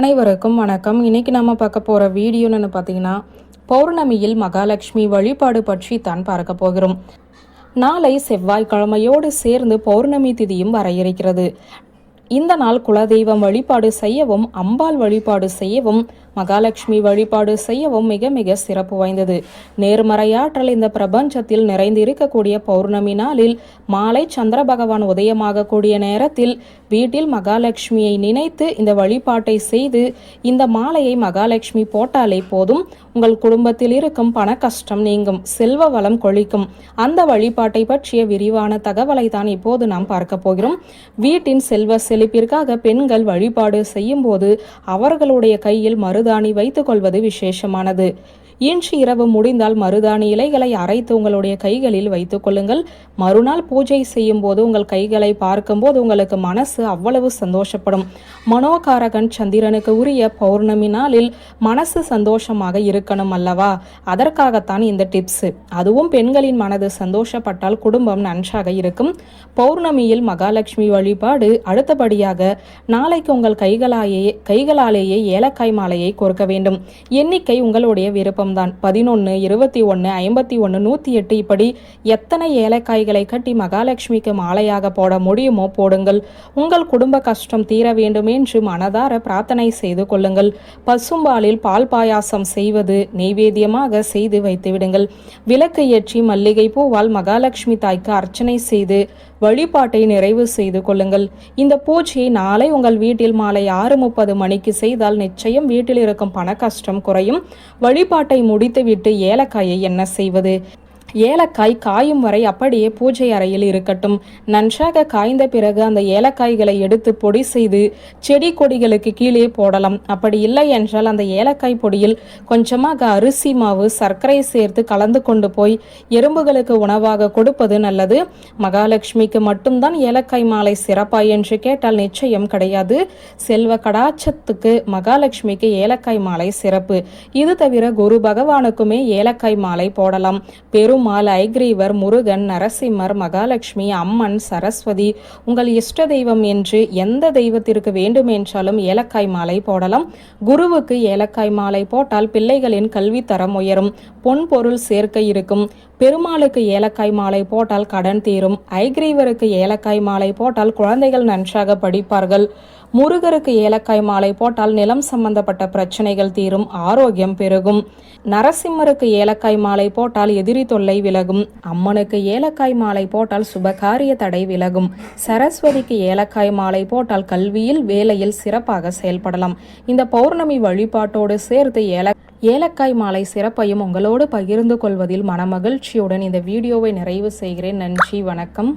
அனைவருக்கும் வணக்கம். இன்னைக்கு நம்ம பார்க்க போகிற வீடியோன்னு பார்த்தீங்கன்னா பௌர்ணமியில் மகாலட்சுமி வழிபாடு பற்றி தான் பார்க்க போகிறோம். நாளை செவ்வாய்க்கிழமையோடு சேர்ந்து பௌர்ணமி திதியும் வர இருக்கிறது. இந்த நாள் குலதெய்வம் வழிபாடு செய்யவும் அம்பாள் வழிபாடு செய்யவும் மகாலட்சுமி வழிபாடு செய்யவும் மிக மிக சிறப்பு வாய்ந்தது. நேர்மறையாற்றல் இந்த பிரபஞ்சத்தில் நிறைந்திருக்கக்கூடிய பௌர்ணமி நாளில் மாலை சந்திர பகவான் உதயமாகக்கூடிய நேரத்தில் வீட்டில் மகாலட்சுமியை நினைத்து இந்த வழிபாட்டை செய்து இந்த மாலையை மகாலட்சுமி போட்டாலே போதும். உங்கள் குடும்பத்தில் இருக்கும் பண கஷ்டம் நீங்கும் செல்வ வளம் கொழிக்கும். அந்த வழிபாட்டை பற்றிய விரிவான தகவலை தான் இப்போது நாம் பார்க்க போகிறோம். வீட்டின் செல்வ செல் செழிப்பிற்காக பெண்கள் வழிபாடு செய்யும்போது அவர்களுடைய கையில் மருதாணி வைத்துக் கொள்வது விசேஷமானது. இன்று இரவு முடிந்தால் மருதாணி இலைகளை அரைத்து உங்களுடைய கைகளில் வைத்துக் கொள்ளுங்கள். மறுநாள் பூஜை செய்யும் போது உங்கள் கைகளை பார்க்கும்போது உங்களுக்கு மனசு அவ்வளவு சந்தோஷப்படும். மனோகாரகன் சந்திரனுக்கு உரிய பௌர்ணமி நாளில் மனசு சந்தோஷமாக இருக்கணும் அல்லவா? அதற்காகத்தான் இந்த டிப்ஸ் அதுவும் பெண்களின் மனது சந்தோஷப்பட்டால் குடும்பம் நன்றாக இருக்கும். பௌர்ணமியில் மகாலட்சுமி வழிபாடு அடுத்தபடியாக நாளைக்கு உங்கள் கைகளாலேயே கைகளாலேயே ஏலக்காய் மாலையை கொடுக்க வேண்டும். எண்ணிக்கை உங்களுடைய பக்கம்தான் பதினொன்று இருபத்தி ஒன்று ஐம்பத்தி ஒன்று நூற்றி எட்டு இப்படி எத்தனை ஏலக்காய்களை கட்டி மகாலட்சுமிக்கு மாலையாக போட முடியுமோ போடுங்கள். உங்கள் குடும்ப கஷ்டம் தீர வேண்டும் என்று மனதார பிரார்த்தனை செய்து கொள்ளுங்கள். பசும்பாலில் பால் பாயாசம் செய்வது நெய்வேத்தியமாக செய்து வைத்துவிடுங்கள் விளக்கு ஏற்றி மல்லிகை பூவால் மகாலட்சுமி தாய்க்கு அர்ச்சனை செய்து வழிபாட்டை நிறைவு செய்து கொள்ளுங்கள். இந்த பூஜையை நாளை உங்கள் வீட்டில் மாலை ஆறு முப்பது மணிக்கு செய்தால் நிச்சயம் வீட்டில் இருக்கும் பண கஷ்டம் குறையும். வழிபாட்டை முடித்துவிட்டு ஏலக்காயை என்ன செய்வது? ஏலக்காய் காயும் வரை அப்படியே பூஜை அறையில் இருக்கட்டும். நன்றாக காய்ந்த பிறகு அந்த ஏலக்காய்களை எடுத்து பொடி செய்து செடி கொடிகளுக்கு கீழே போடலாம். அப்படி இல்லை என்றால் அந்த ஏலக்காய் பொடியில் கொஞ்சமாக அரிசி மாவு சர்க்கரை சேர்த்து கலந்து கொண்டு போய் எறும்புகளுக்கு உணவாக கொடுப்பது நல்லது. மகாலட்சுமிக்கு மட்டும்தான் ஏலக்காய் மாலை சிறப்பா என்று கேட்டால் நிச்சயம் கிடையாது. செல்வ கடாச்சத்துக்கு மகாலட்சுமிக்கு ஏலக்காய் மாலை சிறப்பு. இது தவிர குரு பகவானுக்குமே ஏலக்காய் மாலை போடலாம். பெரும் பெருமாள் ஐக்ரீவர் முருகன் நரசிம்மர் மகாலட்சுமி அம்மன் சரஸ்வதி உங்கள் இஷ்ட தெய்வம் என்று எந்த தெய்வத்திற்கு வேண்டும் என்றாலும் ஏலக்காய் மாலை போடலாம். குருவுக்கு ஏலக்காய் மாலை போட்டால் பிள்ளைகளின் கல்வி தரம் உயரும் பொன் பொருள் சேர்க்கை இருக்கும். பெருமாளுக்கு ஏலக்காய் மாலை போட்டால் கடன் தீரும் ஐக்ரீவருக்கு ஏலக்காய் மாலை போட்டால் குழந்தைகள் நன்றாக படிப்பார்கள். முருகருக்கு ஏலக்காய் மாலை போட்டால் நிலம் சம்பந்தப்பட்ட பிரச்சனைகள் தீரும் ஆரோக்கியம் பெருகும். நரசிம்மருக்கு ஏலக்காய் மாலை போட்டால் எதிரி தொல்லை விலகும். அம்மனுக்கு ஏலக்காய் மாலை போட்டால் சுபகாரிய தடை விலகும். சரஸ்வதிக்கு ஏலக்காய் மாலை போட்டால் கல்வியில் வேலையில் சிறப்பாக செயல்படலாம். இந்த பௌர்ணமி வழிபாட்டோடு சேர்த்து ஏல ஏலக்காய் மாலை சிறப்பையும் உங்களோடு பகிர்ந்து கொள்வதில் மனமகிழ்ச்சியுடன் இந்த வீடியோவை நிறைவு செய்கிறேன். நன்றி வணக்கம்.